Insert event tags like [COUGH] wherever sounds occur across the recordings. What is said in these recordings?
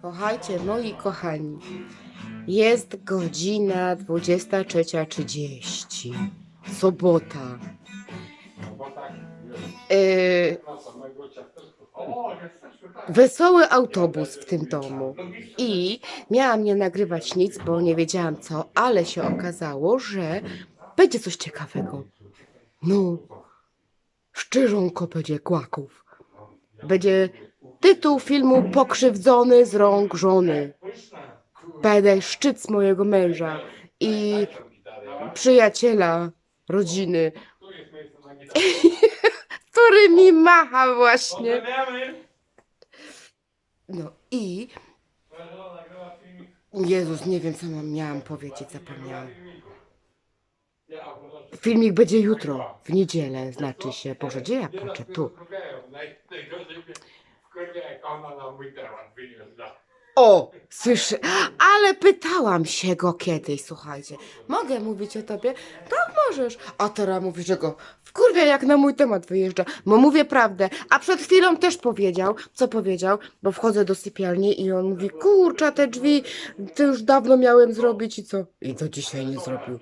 Słuchajcie, moi kochani, jest godzina 23.30. Sobota. Yy, wesoły autobus w tym domu. I miałam nie nagrywać nic, bo nie wiedziałam co, ale się okazało, że będzie coś ciekawego. No, szczerzonko będzie kłaków. Będzie tytuł filmu Pokrzywdzony z rąk żony. Będę szczyt mojego męża i przyjaciela rodziny, [LAUGHS] który mi macha właśnie. No i Jezus, nie wiem co mam, miałam powiedzieć, zapomniałam. Filmik będzie jutro, w niedzielę, znaczy się. Boże, gdzie ja patrzę? Tu. O, słyszę, ale pytałam się go kiedyś, słuchajcie. Mogę mówić o tobie? Tak, możesz. A teraz mówi, że go wkurwia jak na mój temat wyjeżdża. Bo mówię prawdę. A przed chwilą też powiedział, co powiedział, bo wchodzę do sypialni i on mówi, kurcza, te drzwi, to już dawno miałem zrobić i co? I do dzisiaj nie zrobił.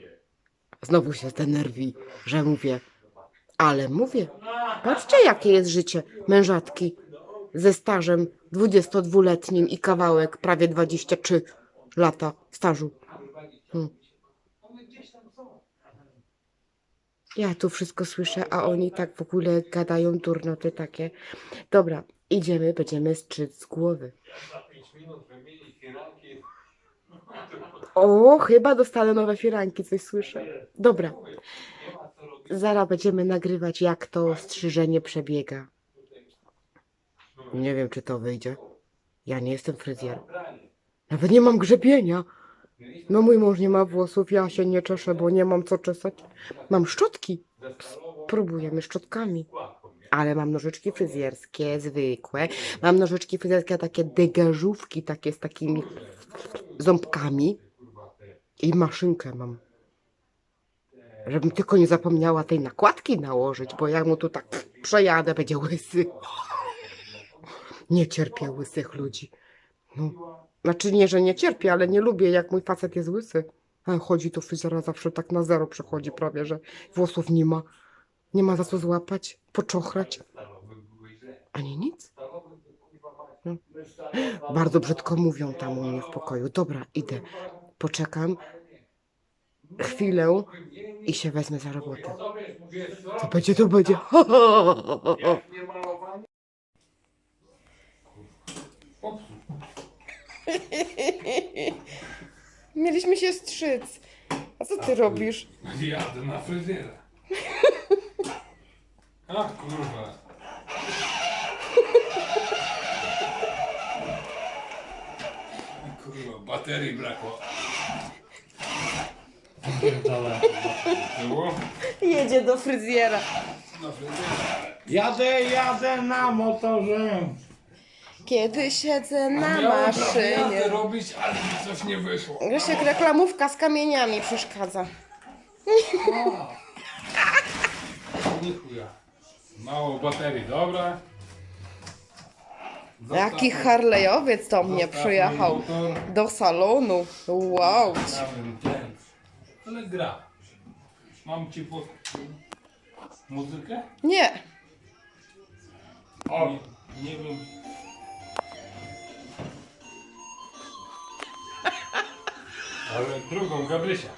Znowu się zdenerwi, że mówię. Ale mówię, patrzcie jakie jest życie mężatki ze stażem 22-letnim i kawałek prawie 23 lata stażu. Hmm. Ja tu wszystko słyszę, a oni tak w ogóle gadają durnoty takie. Dobra, idziemy, będziemy strzyc z głowy. O, chyba dostanę nowe firanki, coś słyszę. Dobra, zaraz będziemy nagrywać, jak to strzyżenie przebiega. Nie wiem, czy to wyjdzie. Ja nie jestem fryzjer. Nawet nie mam grzebienia. No mój mąż nie ma włosów, ja się nie czeszę, bo nie mam co czesać. Mam szczotki. Próbujemy szczotkami. Ale mam nożyczki fryzjerskie, zwykłe. Mam nożyczki fryzjerskie, takie degażówki, takie z takimi ząbkami. I maszynkę mam. Żebym tylko nie zapomniała tej nakładki nałożyć, bo jak mu tu tak przejadę, będzie łysy. Nie cierpię łysych ludzi. No. Znaczy nie, że nie cierpię, ale nie lubię, jak mój facet jest łysy. A chodzi do fryzjera zawsze tak na zero przechodzi prawie, że włosów nie ma. Nie ma za co złapać, poczochrać. Ani nic. No. Bardzo brzydko mówią tam u mnie w pokoju. Dobra, idę. Poczekam chwilę i się wezmę za robotę. Co będzie, to będzie. [LAUGHS] [LAUGHS] Mieliśmy się strzyc. A co ty robisz? Jadę na fryzjera. [LAUGHS] A kurwa. Kurwa, baterii brakło. Było? Jedzie do fryzjera. Na fryzjera. Jadę, jadę na motorze. Kiedy siedzę na Miałem maszynie. robić, ale mi coś nie wyszło. Jak reklamówka z kamieniami przeszkadza. Mało baterii, dobra. Jaki Zostawmy- harlejowiec do mnie zostawmy przyjechał motor. do salonu. Wow. Ten. Ale gra. Mam ci po... Muzykę? Nie. O! Nie, nie wiem. Ale drugą Gabrysia.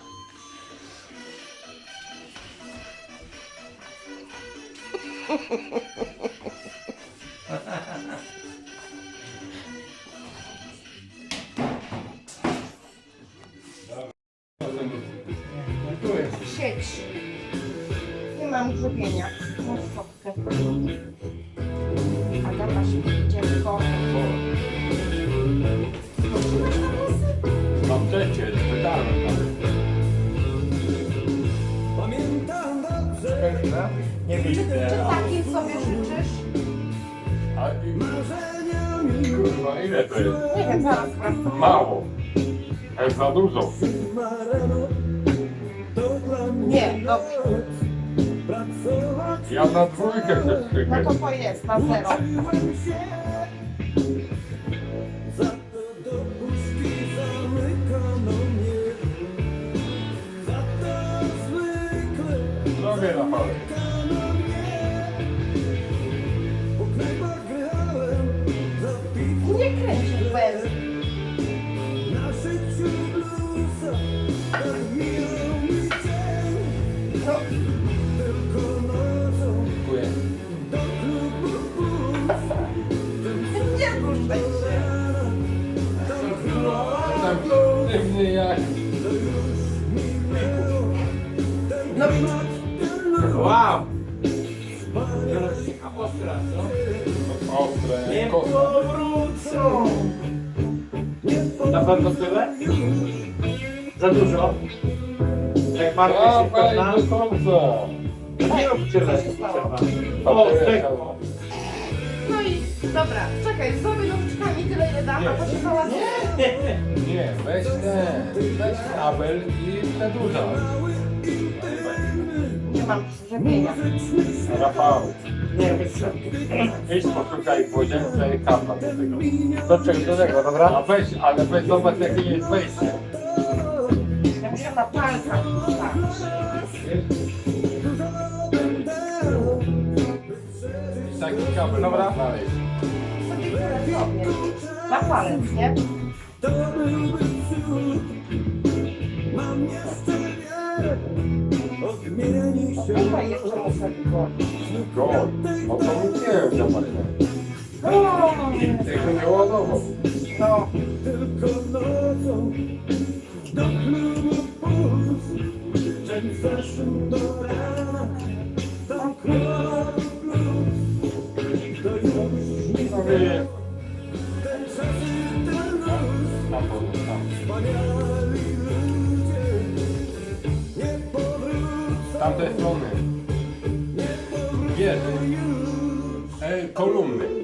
Sieć. Nie mam grzebienia. Mam stopkę. Agata śpi, dziecko. Czy, czy takiej sobie życzysz? A, ile to jest? Nie wiem, zaraz sprawdzę. Mało. Jest za dużo. Nie, dobrze. Ja na dwójkę chcę No to strzykać. to jest, na zero. Zrobię na palec. Pewno tyle? Za dużo? Jak Marta się pewna? weź do końca. Nie rób tyle. trzeba. O, tego. No i dobra, czekaj, zrobię nożyczkami tyle ile dam, a to się załatwi. Nie, weź ten, weź kabel i przedłuża. Nie mam przebienia. Rafał, Nie, wiesz co? idź poszukaj w łazience i kabla do tego. Do czego, do tego, A dobra? weź, ale weź zobacz jakie jest wejście. Ja muszę na palcach. Taki kabel Dobra. masz znaleźć. Sobie tyle zrobię. Na palec, nie? Tutaj jeszcze muszę. God, o to mówiłem, zobacz. O, Tego nie ładował. No, No wie. Na polu, tam. Z tamtej strony. Wieży. Ej, kolumny.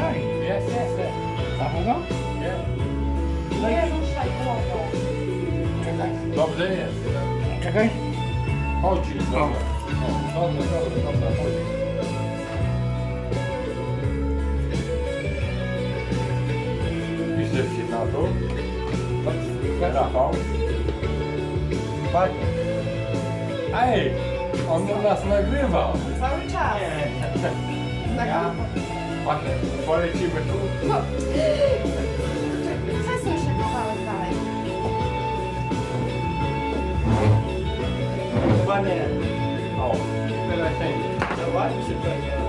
Daj. Jest, jest. Nie ruszaj głową. Czekaj. Dobrze jest. Czekaj. Chodzi, dobra. Dobrze, dobrze, chodzi. Piszę ci na to. Rafał. Ej, on nas nagrywa. Cały czas. Tak, Ja. Patrz, polecimy tu. No. Przesuń się kawałek dalej. Chyba nie. O, tyle sięgnie. No ładnie się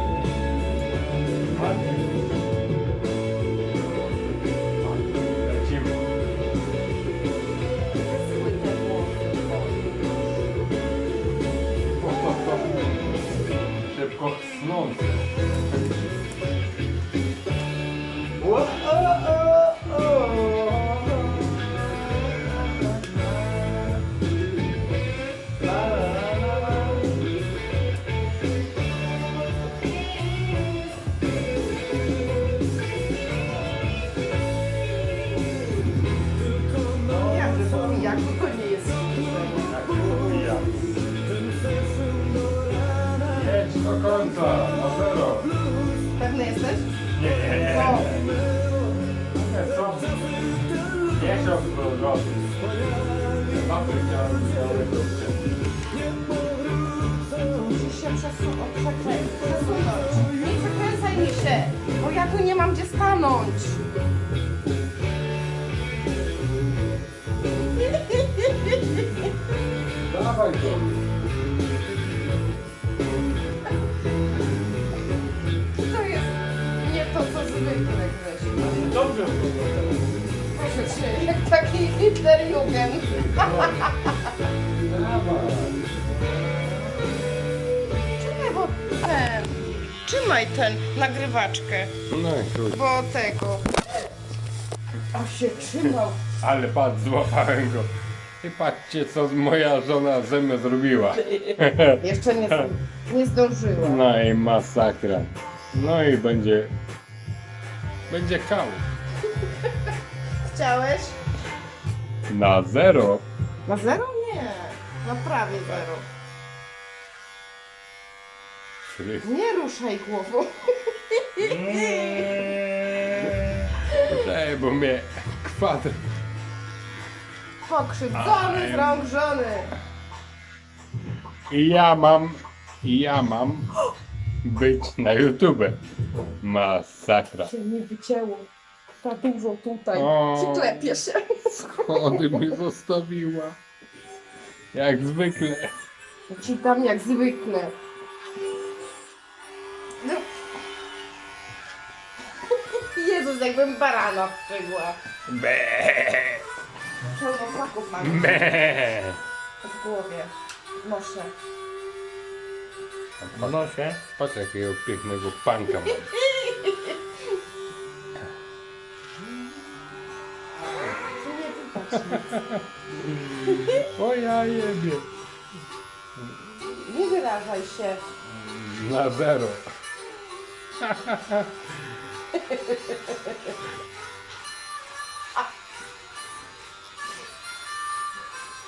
Papryka, białe grupy. Musisz się. Nie przekręcaj mi się, bo ja tu nie mam gdzie stanąć. Dawaj go. To jest nie to, co zwykle Grzesiu. Dobrze cię, jak taki Hitlerjugend. Czekaj, bo ten... Trzymaj ten nagrywaczkę, No i kurde. bo tego... A się trzymał. Ale patrz, złapałem go. I patrzcie, co moja żona ze mną zrobiła. [LAUGHS] Jeszcze nie, nie zdążyła. No i masakra. No i będzie... Będzie kał. Chciałeś? Na zero. Na zero? Nie. Na prawie zero. Szrych. Nie ruszaj głową. Ej, bo mnie kwadr. Pokrzywdzony z rąk żony. I ja mam I ja mam być na YouTube. Masakra. Się nie wycięło. Za dużo tutaj. O. Przyklepię się. Schody mi zostawiła. Jak zwykle. Ci tam jak zwykle. No. [LAUGHS] Jezus, jakbym barana wstrzygła. Be, Pełno flaków mam be. w głowie. Noszę. No się. Patrz jakiego pięknego panka mam. O ja jebie. Nie wyrażaj się. Na zero.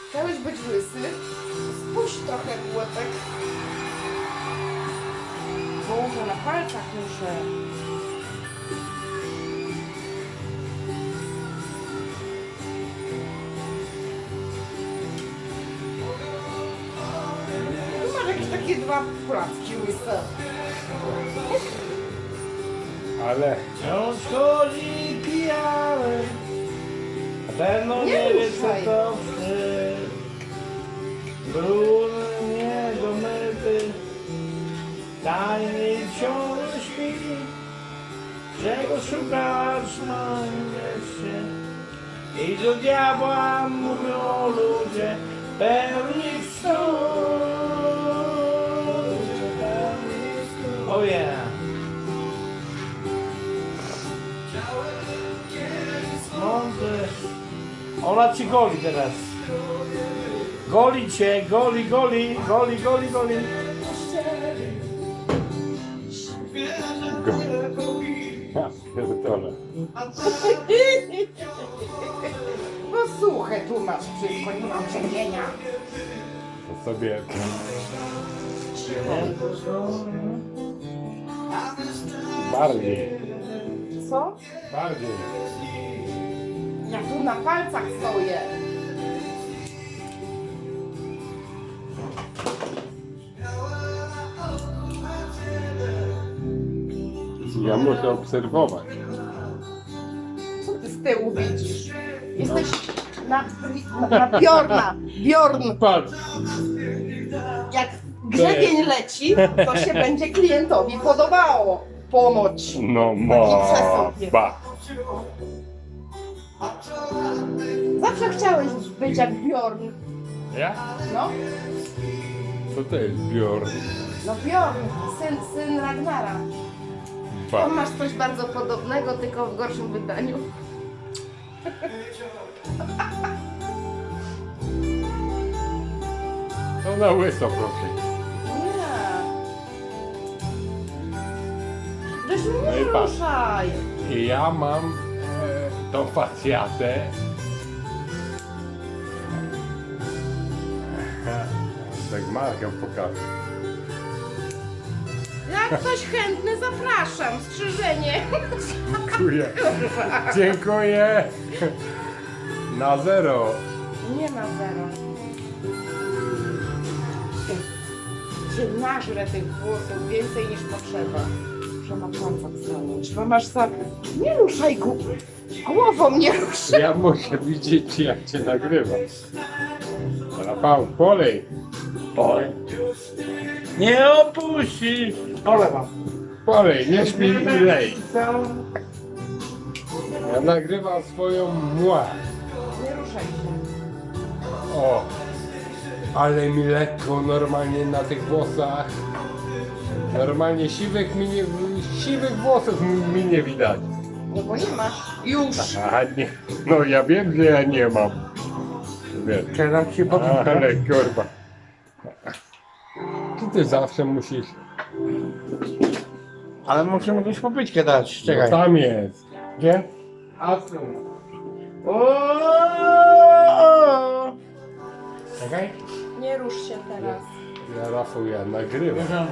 Chciałeś być łysy? Spuść trochę łepek. Boże, na palcach muszę. Dwa placki łyse. Ale Wciąż chodzi pijany, a pewno Nie nie wie co to wstyd. Brudny, niedomyty, tajny wciąż śpi. Czego szukasz mieście? I do diabła mówią ludzie, pełni są. Oh yeah. Mądry. Ona ci goli teraz. Goli cię, goli, goli, goli, goli, goli. ja pierdolę. No słuchaj, tu masz wszystko, nie mam przemienia. To sobie bardziej, Co? bardziej. Ja tu na palcach stoję. Ja muszę obserwować. Co ty z tyłu widzisz? Jesteś na, na, na Bjorna. Bjorn. Patrz, grzebień leci, to się będzie klientowi podobało. Ponoć. no przesąd jest. ba. Zawsze chciałeś być jak Bjorn. Ja? No, Co to jest Bjorn? no Bjorn, syn, syn Ragnara. Ba. Tam masz coś bardzo podobnego, tylko w gorszym wydaniu. No na łyso proszę. Grzesiu, No nie i patrz. ruszaj. I ja mam e, tą facjatę. Tak markę pokażę. Jak ktoś chętny, zapraszam. Strzyżenie. Dziękuję. [LAUGHS] Dziękuję. Na zero. Nie ma zero. Się nażre tych włosów więcej niż potrzeba. Na palcach stanąć. Bo masz za... Nie ruszaj gł- głową, nie ruszaj. Ja muszę widzieć jak cię nagrywam. Rafał, polej. Oj. Nie opuścisz. Olewam. Polej, nie śpij i lej. Ja nagrywam swoją mła. Nie ruszaj się. O, ale mi lekko normalnie na tych włosach. Normalnie siwych mi nie, siwych włosów mi, mi nie widać. No bo nie masz. Już. A nie, no ja wiem, że ja nie mam. Wiesz, Czekam ci po ale kurwa. Ty, ty zawsze musisz. Ale musimy jakąś popyćkę dać. No Czekaj. tam jest. Gdzie? A tu. O! Czekaj. Nie rusz się teraz. Ja Rafał, ja nagrywam.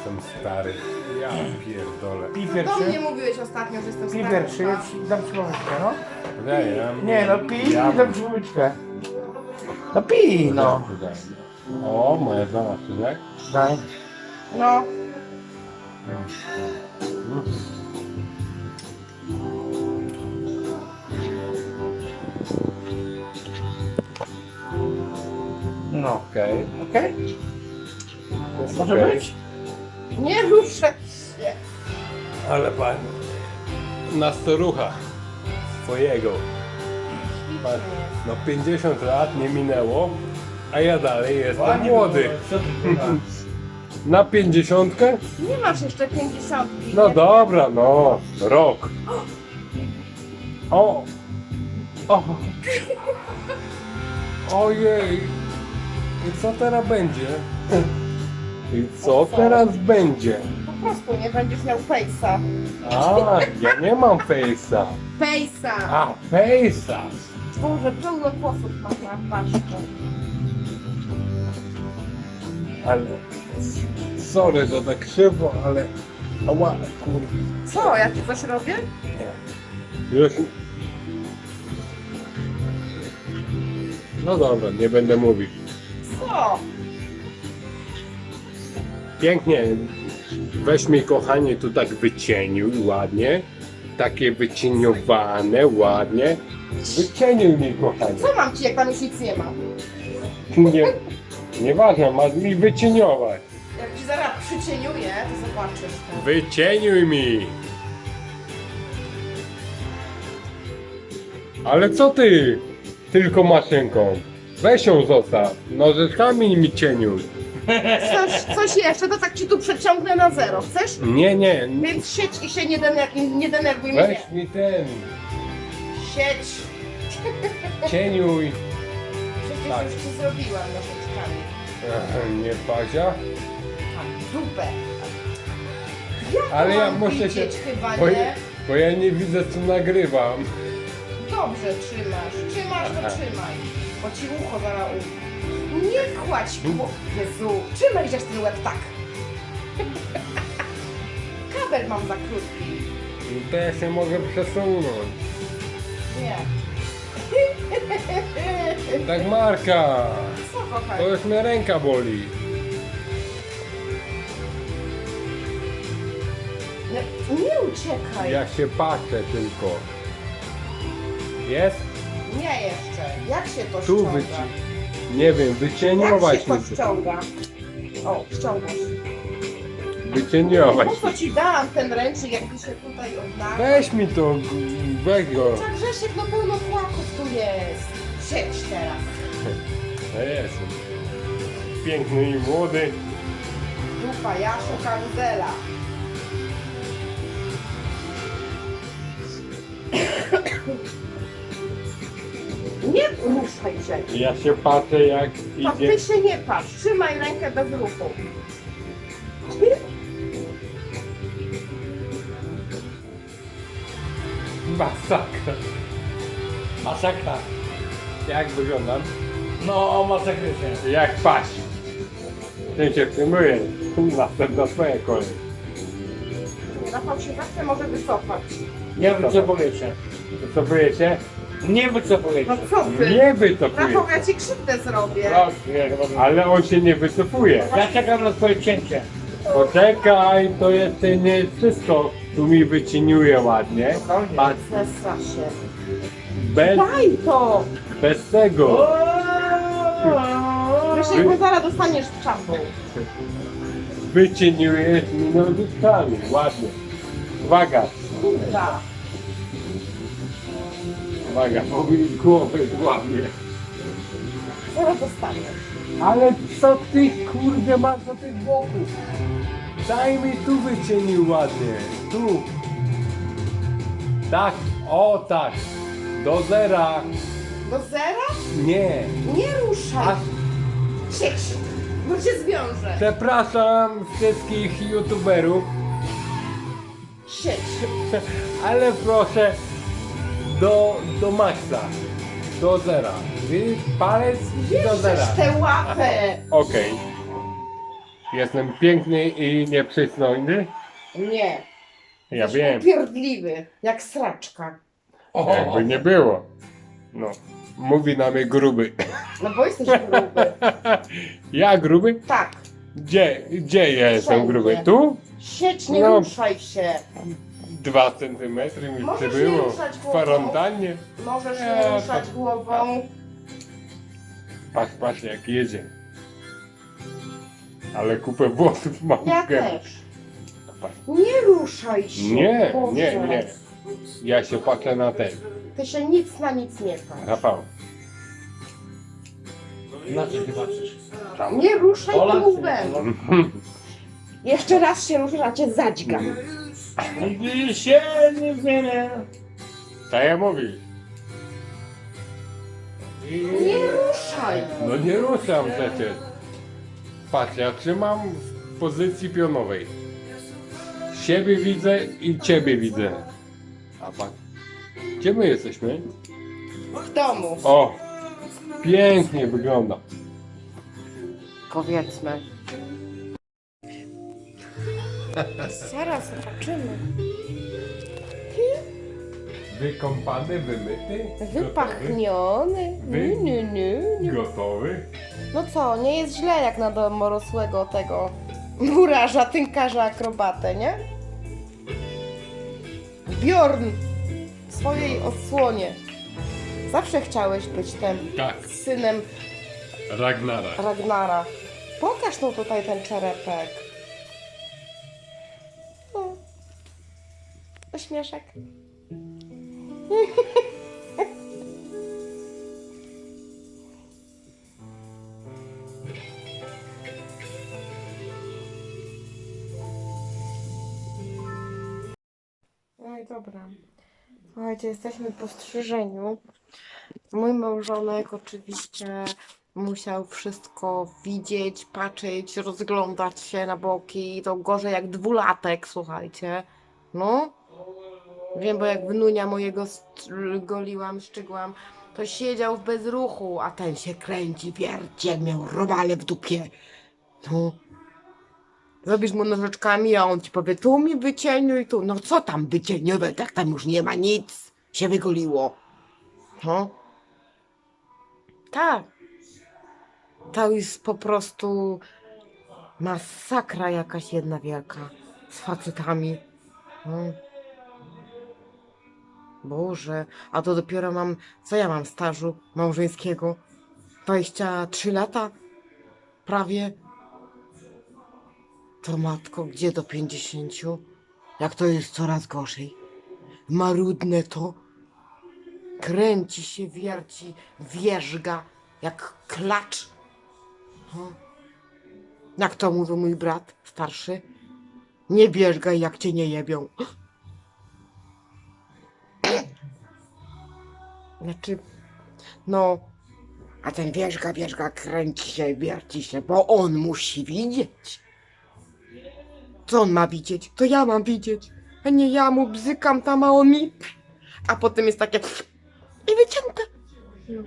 Jestem stary. Ja pierdolę. Piper Do mnie mówiłeś ostatnio, że jestem Piper czy? staruszka. Ja ci dam ci pomyczkę, no. Daj, ja, Nie, no pij ja, i dam ci pomyczkę. No pij, no. O, moja żona, czy tak? Daj. No, No. Okej. Okej? Może Okej. być? Nie ruszę się. Ale pan. Na starucha. Swojego. Patrz, No 50 lat nie minęło, a ja dalej jestem młody. Co ty kurwa? Na 50? Nie masz jeszcze pięćdziesiątki. No nie? dobra, no. Rok. O! o. [LAUGHS] Ojej. I co teraz będzie? I co teraz będzie? Po prostu nie będziesz miał fejsa. A, ja nie mam face'a. Fejsa! A, face'a. Boże, pełno włosów masz na paszczę. Ale... Sorry, to tak krzywo, ale... Ała, kurde. Co, ja ci coś robię? Już... No dobra, nie będę mówił. Co? Pięknie. Weź mi kochanie tu tak wycieniuj ładnie. Takie wycieniowane ładnie. Wycieniuj mi kochanie. Co mam ci, jak tam już nic nie ma? Nie, nieważne, masz mi wycieniować. Jak ci zaraz przycieniuję, to zobaczysz. to. Wycieniuj mi. Ale co ty? Tylko maszynką. Weź ją zostaw. Nożyczkami mi cieniuj. Coś, coś jeszcze, to tak ci tu przeciągnę na zero. Chcesz? Nie, nie. Więc siedź i się nie, dener nie denerwuj mnie. Weź mi ten. Siedź. Cieniuj. Przecież Tak. już ci zrobiłam nożyczkami. Nie pazia. A dupę. Ja Ale ja muszę się. chyba, Bo, nie? bo ja nie widzę co nagrywam. Dobrze trzymasz. Trzymasz, to trzymaj. Bo ci ucho zaraz. Nie kładź gło... Jezu. Trzymaj gdzieś ten łeb tak. [LAUGHS] Kabel mam za krótki. To ja się mogę przesunąć. Nie. [LAUGHS] Tak Marka. Co To już mnie ręka boli. Nie, nie uciekaj. Ja się patrzę tylko. Jest? Nie jeszcze. Jak się to Tu ściąga? wyci... Nie wiem, Jak wycieniować się mi to ściąga? O, ściągasz. Wycieniować. Po co ci dałam ten ręcznik, jak ty się tutaj odnalazł? Weź mi to, weź go. Tak, Grzesiek, no pełno płaków tu jest. Siedź teraz. [LAUGHS] No jest. Piękny i młody. Dupa, Jaszu, karuzela. [COUGHS] [COUGHS] Nie ruszaj się. Ja się patrzę jak To idzie. ty się nie patrz. Trzymaj rękę bez ruchu. Masakra. Masakra. Jak wyglądam? No, masakrycznie. Jak paść. Ten się filmuje. Następna twoja kolej. Rafał się zawsze może wycofać. Nie wycofujecie. Wycofujecie? Nie wycofujecie. No co ty? Nie wycofujecie. Rafał, ja ci krzywdę zrobię. Proszę, jak Ale on się nie wycofuje. Ja czekam na twoje cięcie. Poczekaj, to jeszcze nie jest wszystko. Tu mi wycieniuje ładnie. A Zesra się. bez, Daj to! bez tego. Grzesiek, bo zaraz dostaniesz w czapą. Wycieniujesz mi nożyczkami. Ładnie. Uwaga, Kurwa. Uwaga, mi głowę złamie. Zaraz dostaniesz. Ale co ty kurde masz do tych boków? Daj mi tu wycieniuj ładnie. Tu. Tak, o tak. Do zera. Do zera? Nie. Nie ruszaj. A, Siedź, bo cię zwiążę. przepraszam wszystkich youtuberów, Siedź. [LAUGHS] ale proszę do, do maksa. Do zera. Widzisz? Palec i do zera. Bierzesz tę łapę. Okej. Jestem piękny i nieprzystojny? Nie. Ja Jesteś wiem, Upierdliwy, jak sraczka. jakby nie było. No, mówi na mnie gruby. No bo jesteś gruby. [LAUGHS] Ja gruby? Tak. Gdzie, gdzie ja jestem gruby? Tu? Sieć, nie No. ruszaj się. Dwa centymetry mi Możesz nie przybyło. ruszać W głową. kwarantannie. Możesz Nie, nie ruszać to- głową. Patrz, patrz jak jedzie. Ale kupę włosów mam Ja też. Nie ruszaj się. Nie, Boże. nie, nie. Ja się patrzę na ten. Ty się nic na nic nie patrz. Rafał. Na co ty patrzysz? Nie ruszaj Ola, głową. [LAUGHS] Jeszcze raz się cię zadźgam. Nigdy się nie zmienię. Tak jak mówisz. I... Nie ruszaj. No nie ruszam przecież. Patrz, ja trzymam w pozycji pionowej. Siebie widzę i ciebie widzę. A patrz. Gdzie my jesteśmy? W domu. O! Pięknie wygląda. Powiedzmy. Zaraz zobaczymy. Wykąpany, wymyty? Wypachniony. Wy- Nie, nie, nie, nie. Gotowy? No co, nie jest źle jak na domorosłego tego murarza, tynkarza, akrobatę, nie? Bjorn w swojej odsłonie. Zawsze chciałeś być tym Tak. synem Ragnara. Ragnara. Pokaż no tutaj ten czerepek. Uśmieszek. No i dobra. Słuchajcie, jesteśmy po strzyżeniu. Mój małżonek oczywiście musiał wszystko widzieć, patrzeć, rozglądać się na boki. To gorzej jak dwulatek, słuchajcie. No. Wiem, bo jak wnunia mojego goliłam, szczygłam, to siedział w bezruchu, a ten się kręci, wierci, jak miał robale w dupie. No. Zrobisz mu nożyczkami, a on ci powie, tu mi wycieniuj, tu. No co tam wycieniuj, tak tam już nie ma nic. Się wygoliło. No. Tak. To jest po prostu masakra jakaś jedna wielka z facetami. No. Boże, a to dopiero mam, co ja mam stażu małżeńskiego? 23 lata? Prawie. To matko, gdzie do 50? Jak to jest coraz gorzej. Marudne to. Kręci się, wierci, wierzga, jak klacz. No. Jak to mówił mój brat starszy? Nie bierzgaj, jak cię nie jebią. Znaczy, no, a ten wierzga, wierzga, kręci się, wierci się, bo on musi widzieć. Co on ma widzieć? To ja mam widzieć. A nie ja mu bzykam tam, a on mi... A potem jest takie... I wycięte. No.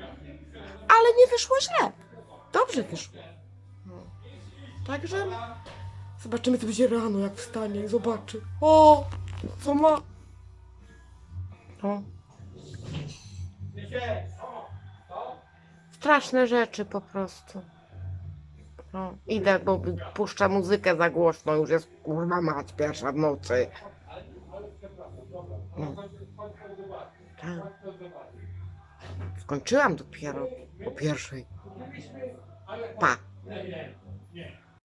Ale nie wyszło źle. Dobrze wyszło. No. Także... Zobaczymy, co będzie rano, jak wstanie i zobaczy. O! Co ma? O. Straszne rzeczy po prostu. No, idę, bo puszczę muzykę za głośno, już jest kurwa mać, pierwsza w nocy. No. Tak. Skończyłam dopiero o pierwszej. Pa.